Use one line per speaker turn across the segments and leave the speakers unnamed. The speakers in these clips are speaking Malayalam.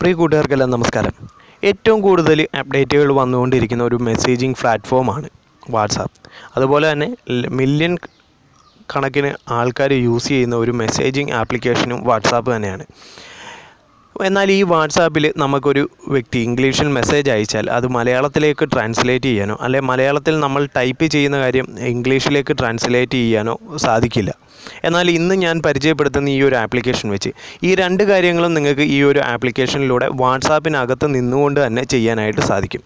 പ്രിയ കൂട്ടുകാർക്കെല്ലാം നമസ്കാരം. ഏറ്റവും കൂടുതൽ അപ്ഡേറ്റുകൾ വന്നുകൊണ്ടിരിക്കുന്ന ഒരു മെസ്സേജിങ് പ്ലാറ്റ്ഫോമാണ് വാട്സാപ്പ് അതുപോലെ തന്നെ മില്യൺ കണക്കിന് ആൾക്കാർ യൂസ് ചെയ്യുന്ന ഒരു മെസ്സേജിങ് ആപ്ലിക്കേഷനും വാട്സാപ്പ് തന്നെയാണ്. എന്നാൽ ഈ വാട്സാപ്പിൽ നമുക്കൊരു വ്യക്തി ഇംഗ്ലീഷിൽ മെസ്സേജ് അയച്ചാൽ അത് മലയാളത്തിലേക്ക് ട്രാൻസ്ലേറ്റ് ചെയ്യാനോ അല്ലെ മലയാളത്തിൽ നമ്മൾ ടൈപ്പ് ചെയ്യുന്ന കാര്യം ഇംഗ്ലീഷിലേക്ക് ട്രാൻസ്ലേറ്റ് ചെയ്യാനോ സാധിക്കില്ല. എന്നാൽ ഇന്ന് ഞാൻ പരിചയപ്പെടുത്തുന്ന ഈ ഒരു ആപ്ലിക്കേഷൻ വെച്ച് ഈ രണ്ട് കാര്യങ്ങളും നിങ്ങൾക്ക് ഈ ഒരു ആപ്ലിക്കേഷനിലൂടെ വാട്സാപ്പിനകത്ത് നിന്നുകൊണ്ട് തന്നെ ചെയ്യാനായിട്ട് സാധിക്കും.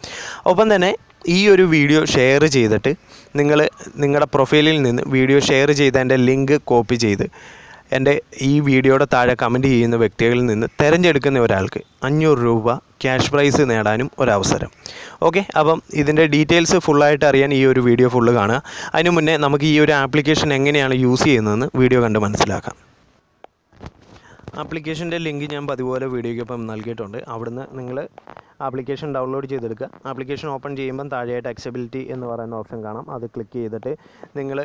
ഒപ്പം തന്നെ ഈ ഒരു വീഡിയോ ഷെയർ ചെയ്തിട്ട് നിങ്ങൾ നിങ്ങളുടെ പ്രൊഫൈലിൽ നിന്ന് വീഡിയോ ഷെയർ ചെയ്തതിന്റെ ലിങ്ക് കോപ്പി ചെയ്ത് എന്റെ ഈ വീഡിയോയുടെ താഴെ കമന്റ് ചെയ്യുന്ന വ്യക്തികളിൽ നിന്ന് തിരഞ്ഞെടുക്കുന്ന ഒരാൾക്ക് അഞ്ഞൂറ് രൂപ ക്യാഷ് പ്രൈസ് നേടാനും ഒരവസരം. ഓക്കെ അപ്പം ഇതിന്റെ ഡീറ്റെയിൽസ് ഫുള്ളായിട്ട് അറിയാൻ ഈ ഒരു വീഡിയോ ഫുള്ള് കാണുക. അതിനു മുന്നേ നമുക്ക് ഈ ഒരു ആപ്ലിക്കേഷൻ എങ്ങനെയാണ് യൂസ് ചെയ്യുന്നതെന്ന് വീഡിയോ കണ്ട് മനസ്സിലാക്കാം. ആപ്ലിക്കേഷന്റെ ലിങ്ക് ഞാൻ പതിപോലെ വീഡിയോയ്ക്കൊപ്പം നൽകിയിട്ടുണ്ട്. അവിടുന്ന് നിങ്ങൾ ആപ്ലിക്കേഷൻ ഡൗൺലോഡ് ചെയ്തെടുക്കുക. ആപ്ലിക്കേഷൻ ഓപ്പൺ ചെയ്യുമ്പം താഴെയായിട്ട് അക്സബിലിറ്റി എന്ന് പറയുന്ന ഓപ്ഷൻ കാണാം. അത് ക്ലിക്ക് ചെയ്തിട്ട് നിങ്ങൾ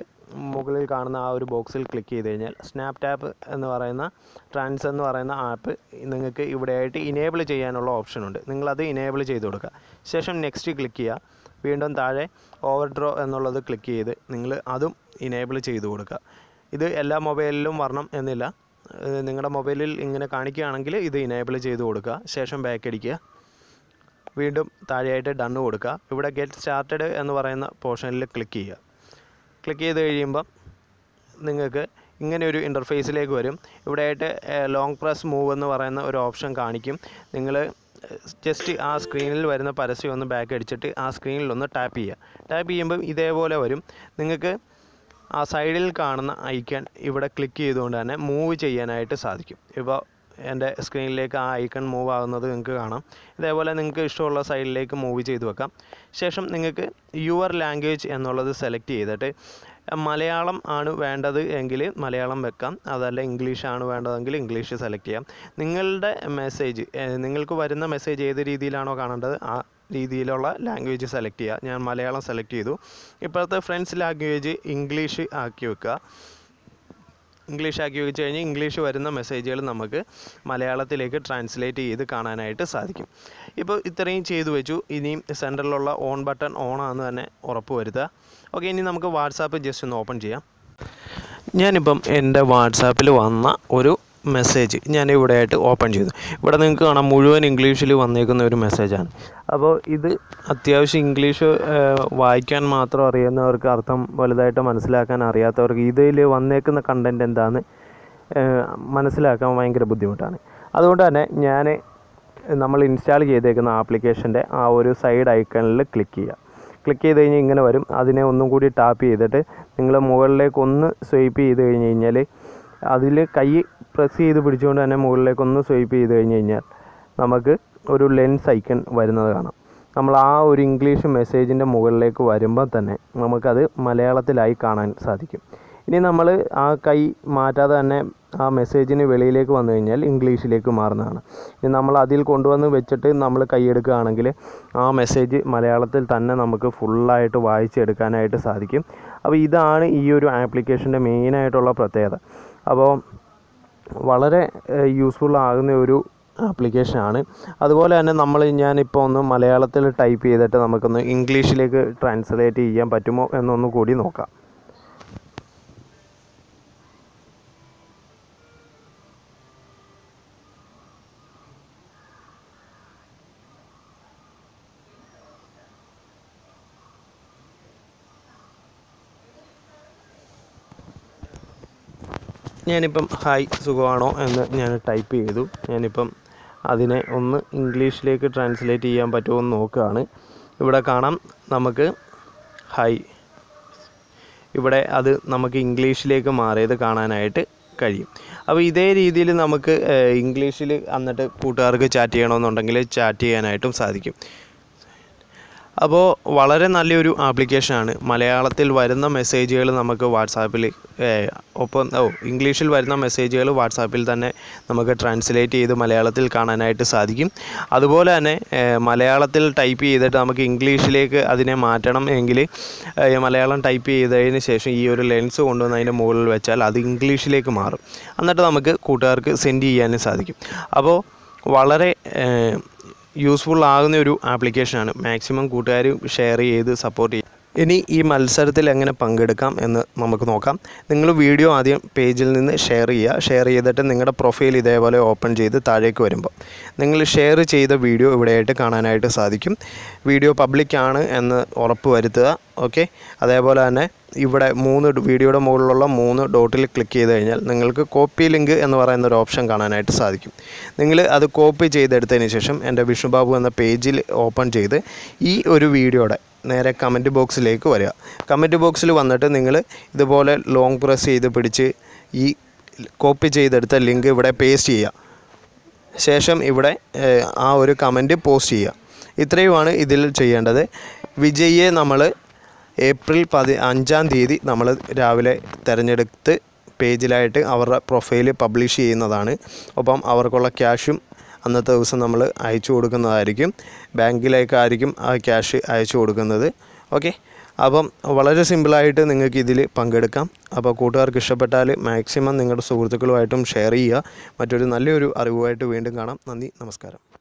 മുകളിൽ കാണുന്ന ആ ഒരു ബോക്സിൽ ക്ലിക്ക് ചെയ്ത് കഴിഞ്ഞാൽ സ്നാപ് ടാപ്പ് എന്ന് പറയുന്ന ട്രാൻസ് എന്ന് പറയുന്ന ആപ്പ് നിങ്ങൾക്ക് ഇവിടെയായിട്ട് ഇനേബിൾ ചെയ്യാനുള്ള ഓപ്ഷനുണ്ട് നിങ്ങളത് ഇനേബിൾ ചെയ്ത് കൊടുക്കുക. ശേഷം നെക്സ്റ്റ് ക്ലിക്ക് ചെയ്യുക. വീണ്ടും താഴെ ഓവർ ഡ്രോ എന്നുള്ളത് ക്ലിക്ക് ചെയ്ത് നിങ്ങൾ അതും ഇനേബിൾ ചെയ്ത് കൊടുക്കുക. ഇത് എല്ലാ മൊബൈലിലും വരണം എന്നില്ല. നിങ്ങളുടെ മൊബൈലിൽ ഇങ്ങനെ കാണിക്കുകയാണെങ്കിൽ ഇത് ഇനേബിൾ ചെയ്ത് കൊടുക്കുക. ശേഷം ബാക്ക് അടിക്കുക. വീണ്ടും താഴെയായിട്ട് ഡണ്ണ് കൊടുക്കുക. ഇവിടെ ഗെറ്റ് സ്റ്റാർട്ടഡ് എന്ന് പറയുന്ന പോർഷനിൽ ക്ലിക്ക് ചെയ്യുക. ക്ലിക്ക് ചെയ്ത് കഴിയുമ്പം നിങ്ങൾക്ക് ഇങ്ങനെ ഒരു ഇന്റർഫേസിലേക്ക് വരും. ഇവിടെയായിട്ട് ലോങ് പ്രസ് മൂവ് എന്ന് പറയുന്ന ഒരു ഓപ്ഷൻ കാണിക്കും. നിങ്ങൾ ജസ്റ്റ് ആ സ്ക്രീനിൽ വരുന്ന പരസ്യം ഒന്ന് ബാക്ക് അടിച്ചിട്ട് ആ സ്ക്രീനിൽ ഒന്ന് ടാപ്പ് ചെയ്യുക. ടാപ്പ് ചെയ്യുമ്പം ഇതേപോലെ വരും. നിങ്ങൾക്ക് ആ സൈഡിൽ കാണുന്ന ഐക്കൺ ഇവിടെ ക്ലിക്ക് ചെയ്തുകൊണ്ട് തന്നെ മൂവ് ചെയ്യാനായിട്ട് സാധിക്കും. ഇപ്പോൾ എന്റെ സ്ക്രീനിലേക്ക് ആ ഐക്കൺ മൂവ് ആകുന്നത് നിങ്ങൾക്ക് കാണാം. ഇതേപോലെ നിങ്ങൾക്ക് ഇഷ്ടമുള്ള സൈഡിലേക്ക് മൂവ് ചെയ്ത് വെക്കാം. ശേഷം നിങ്ങൾക്ക് യുവർ ലാംഗ്വേജ് എന്നുള്ളത് സെലക്ട് ചെയ്തിട്ട് മലയാളം ആണ് വേണ്ടത് എങ്കിൽ മലയാളം വെക്കാം. അതല്ല ഇംഗ്ലീഷ് ആണ് വേണ്ടതെങ്കിൽ ഇംഗ്ലീഷ് സെലക്ട് ചെയ്യാം. നിങ്ങളുടെ മെസ്സേജ് നിങ്ങൾക്ക് വരുന്ന മെസ്സേജ് ഏത് രീതിയിലാണോ കാണേണ്ടത് ആ രീതിയിലുള്ള ലാംഗ്വേജ് സെലക്ട് ചെയ്യുക. ഞാൻ മലയാളം സെലക്ട് ചെയ്തു. ഇപ്പോഴത്തെ ഫ്രണ്ട്സ് ലാംഗ്വേജ് ഇംഗ്ലീഷ് ആക്കി വെക്കുക. ഇംഗ്ലീഷ് ആക്കി വെച്ച് കഴിഞ്ഞാൽ ഇംഗ്ലീഷ് വരുന്ന മെസ്സേജുകൾ നമുക്ക് മലയാളത്തിലേക്ക് ട്രാൻസ്ലേറ്റ് ചെയ്ത് കാണാനായിട്ട് സാധിക്കും. ഇപ്പോൾ ഇത്രയും ചെയ്തു വെച്ചു. ഇനിയും സെന്ററിലുള്ള ഓൺ ബട്ടൺ ഓൺ ആണെന്ന് തന്നെ ഉറപ്പ് വരുത്തുക. ഓക്കെ ഇനി നമുക്ക് വാട്സാപ്പ് ജസ്റ്റ് ഒന്ന് ഓപ്പൺ ചെയ്യാം. ഞാനിപ്പം എന്റെ വാട്സാപ്പിൽ വന്ന ഒരു മെസ്സേജ് ഞാൻ ഇവിടെ ആയിട്ട് ഓപ്പൺ ചെയ്തു. ഇവിടെ നിങ്ങൾക്ക് കാണാം മുഴുവൻ ഇംഗ്ലീഷിൽ വന്നേക്കുന്ന ഒരു മെസ്സേജാണ് അപ്പോൾ ഇത് അത്യാവശ്യം ഇംഗ്ലീഷ് വായിക്കാൻ മാത്രം അറിയുന്നവർക്ക് അർത്ഥം വലുതായിട്ട് മനസ്സിലാക്കാൻ അറിയാത്തവർക്ക് ഇതിൽ വന്നേക്കുന്ന കണ്ടന്റ് എന്താണെന്ന് മനസ്സിലാക്കാൻ ഭയങ്കര ബുദ്ധിമുട്ടാണ്. അതുകൊണ്ട് തന്നെ ഞാൻ നമ്മൾ ഇൻസ്റ്റാൾ ചെയ്തേക്കുന്ന ആപ്ലിക്കേഷന്റെ ആ ഒരു സൈഡ് ഐക്കണിൽ ക്ലിക്ക് ചെയ്യുക ക്ലിക്ക് ചെയ്ത് കഴിഞ്ഞാൽ ഇങ്ങനെ വരും. അതിനെ ഒന്നും കൂടി ടാപ്പ് ചെയ്തിട്ട് നിങ്ങൾ മുകളിലേക്ക് ഒന്ന് സ്വൈപ്പ് ചെയ്ത് കഴിഞ്ഞ് കഴിഞ്ഞാൽ അതിൽ കൈ പ്രസ് ചെയ്ത് പിടിച്ചുകൊണ്ട് തന്നെ മുകളിലേക്ക് ഒന്ന് സ്വൈപ്പ് ചെയ്ത് കഴിഞ്ഞ് കഴിഞ്ഞാൽ നമുക്ക് ഒരു ലെൻസ് ഐക്കൺ വരുന്നത് കാണാം. നമ്മൾ ആ ഒരു ഇംഗ്ലീഷ് മെസ്സേജിന്റെ മുകളിലേക്ക് വരുമ്പോൾ തന്നെ നമുക്കത് മലയാളത്തിലായി കാണാൻ സാധിക്കും. ഇനി നമ്മൾ ആ കൈ മാറ്റാതെ തന്നെ ആ മെസ്സേജിന് വെളിയിലേക്ക് വന്നു കഴിഞ്ഞാൽ ഇംഗ്ലീഷിലേക്ക് മാറുന്നതാണ്. ഇനി നമ്മൾ അതിൽ കൊണ്ടുവന്ന് വെച്ചിട്ട് നമ്മൾ കൈയെടുക്കുകയാണെങ്കിൽ ആ മെസ്സേജ് മലയാളത്തിൽ തന്നെ നമുക്ക് ഫുള്ളായിട്ട് വായിച്ചെടുക്കാനായിട്ട് സാധിക്കും. അപ്പോൾ ഇതാണ് ഈ ഒരു ആപ്ലിക്കേഷന്റെ മെയിനായിട്ടുള്ള പ്രത്യേകത. അപ്പോൾ വളരെ യൂസ്ഫുൾ ആകുന്ന ഒരു ആപ്ലിക്കേഷനാണ് അതുപോലെ തന്നെ നമ്മൾ ഞാനിപ്പോൾ ഒന്ന് മലയാളത്തിൽ ടൈപ്പ് ചെയ്തിട്ട് നമുക്കൊന്ന് ഇംഗ്ലീഷിലേക്ക് ട്രാൻസ്ലേറ്റ് ചെയ്യാൻ പറ്റുമോ എന്നൊന്നു കൂടി നോക്കാം. ഞാനിപ്പം ഹായ് സുഖമാണോ എന്ന് ഞാൻ ടൈപ്പ് ചെയ്തു. ഞാനിപ്പം അതിനെ ഒന്ന് ഇംഗ്ലീഷിലേക്ക് ട്രാൻസ്ലേറ്റ് ചെയ്യാൻ പറ്റുമോ എന്ന് നോക്കുകയാണ്. ഇവിടെ കാണാം നമുക്ക് ഹായ് ഇവിടെ അത് നമുക്ക് ഇംഗ്ലീഷിലേക്ക് മാറിയത് കാണാനായിട്ട് കഴിയും. അപ്പോൾ ഇതേ രീതിയിൽ നമുക്ക് ഇംഗ്ലീഷിൽ എന്നിട്ട് കൂട്ടുകാർക്ക് ചാറ്റ് ചെയ്യണമെന്നുണ്ടെങ്കിൽ ചാറ്റ് ചെയ്യാനായിട്ടും സാധിക്കും. അപ്പോൾ വളരെ നല്ലൊരു ആപ്ലിക്കേഷനാണ്. മലയാളത്തിൽ വരുന്ന മെസ്സേജുകൾ നമുക്ക് വാട്സാപ്പിൽ ഒപ്പം ഓ ഇംഗ്ലീഷിൽ വരുന്ന മെസ്സേജുകൾ വാട്സാപ്പിൽ തന്നെ നമുക്ക് ട്രാൻസ്ലേറ്റ് ചെയ്ത് മലയാളത്തിൽ കാണാനായിട്ട് സാധിക്കും. അതുപോലെ തന്നെ മലയാളത്തിൽ ടൈപ്പ് ചെയ്തിട്ട് നമുക്ക് ഇംഗ്ലീഷിലേക്ക് അതിനെ മാറ്റണം എങ്കിൽ മലയാളം ടൈപ്പ് ചെയ്തതിന് ശേഷം ഈ ഒരു ലെൻസ് കൊണ്ടുവന്ന് അതിന്റെ മുകളിൽ വെച്ചാൽ അത് ഇംഗ്ലീഷിലേക്ക് മാറും. എന്നിട്ട് നമുക്ക് കൂട്ടുകാർക്ക് സെൻഡ് ചെയ്യാനും സാധിക്കും. അപ്പോൾ വളരെ യൂസ്ഫുൾ ആകുന്ന ഒരു ആപ്ലിക്കേഷനാണ്. മാക്സിമം കൂട്ടുകാർ ഷെയർ ചെയ്ത് സപ്പോർട്ട് ചെയ്യും. ഇനി ഈ മത്സരത്തിൽ എങ്ങനെ പങ്കെടുക്കാം എന്ന് നമുക്ക് നോക്കാം. നിങ്ങൾ വീഡിയോ ആദ്യം പേജിൽ നിന്ന് ഷെയർ ചെയ്യുക. ഷെയർ ചെയ്തിട്ട് നിങ്ങളുടെ പ്രൊഫൈൽ ഇതേപോലെ ഓപ്പൺ ചെയ്ത് താഴേക്ക് വരുമ്പോൾ നിങ്ങൾ ഷെയർ ചെയ്ത വീഡിയോ ഇവിടെയായിട്ട് കാണാനായിട്ട് സാധിക്കും. വീഡിയോ പബ്ലിക്കാണ് എന്ന് ഉറപ്പ് വരുത്തുക. ഓക്കെ അതേപോലെ തന്നെ ഇവിടെ മൂന്ന് വീഡിയോയുടെ മുകളിലുള്ള മൂന്ന് ഡോട്ടിൽ ക്ലിക്ക് ചെയ്ത് കഴിഞ്ഞാൽ നിങ്ങൾക്ക് കോപ്പി ലിങ്ക് എന്ന് പറയുന്ന ഒരു ഓപ്ഷൻ കാണാനായിട്ട് സാധിക്കും. നിങ്ങൾ അത് കോപ്പി ചെയ്തെടുത്തതിന് ശേഷം എന്റെ വിഷ്ണുബാബു എന്ന പേജിൽ ഓപ്പൺ ചെയ്ത് ഈ ഒരു വീഡിയോയുടെ നേരെ കമന്റ് ബോക്സിലേക്ക് വരിക. കമന്റ് ബോക്സിൽ വന്നിട്ട് നിങ്ങൾ ഇതുപോലെ ലോങ് പ്രസ് ചെയ്ത് പിടിച്ച് ഈ കോപ്പി ചെയ്തെടുത്ത ലിങ്ക് ഇവിടെ പേസ്റ്റ് ചെയ്യുക. ശേഷം ഇവിടെ ആ ഒരു കമന്റ് പോസ്റ്റ് ചെയ്യുക. ഇത്രയുമാണ് ഇതിൽ ചെയ്യേണ്ടത്. വിജയിയെ നമ്മൾ ഏപ്രിൽ പതി അഞ്ചാം തീയതി നമ്മൾ രാവിലെ തിരഞ്ഞെടുത്ത് പേജിലായിട്ട് അവരുടെ പ്രൊഫൈൽ പബ്ലിഷ് ചെയ്യുന്നതാണ്. ഒപ്പം അവർക്കുള്ള ക്യാഷും അന്നത്തെ ദിവസം നമ്മൾ അയച്ചു കൊടുക്കുന്നതായിരിക്കും. ബാങ്കിലേക്കായിരിക്കും ആ ക്യാഷ് അയച്ചു കൊടുക്കുന്നത്. ഓക്കെ? അപ്പം വളരെ സിമ്പിളായിട്ട് നിങ്ങൾക്ക് ഇതിൽ പങ്കെടുക്കാം. അപ്പോൾ കൂട്ടുകാർക്ക് ഇഷ്ടപ്പെട്ടാൽ മാക്സിമം നിങ്ങളുടെ സുഹൃത്തുക്കളുമായിട്ടും ഷെയർ ചെയ്യുക. മറ്റൊരു നല്ലൊരു അറിവുമായിട്ട് വീണ്ടും കാണാം. നന്ദി നമസ്കാരം.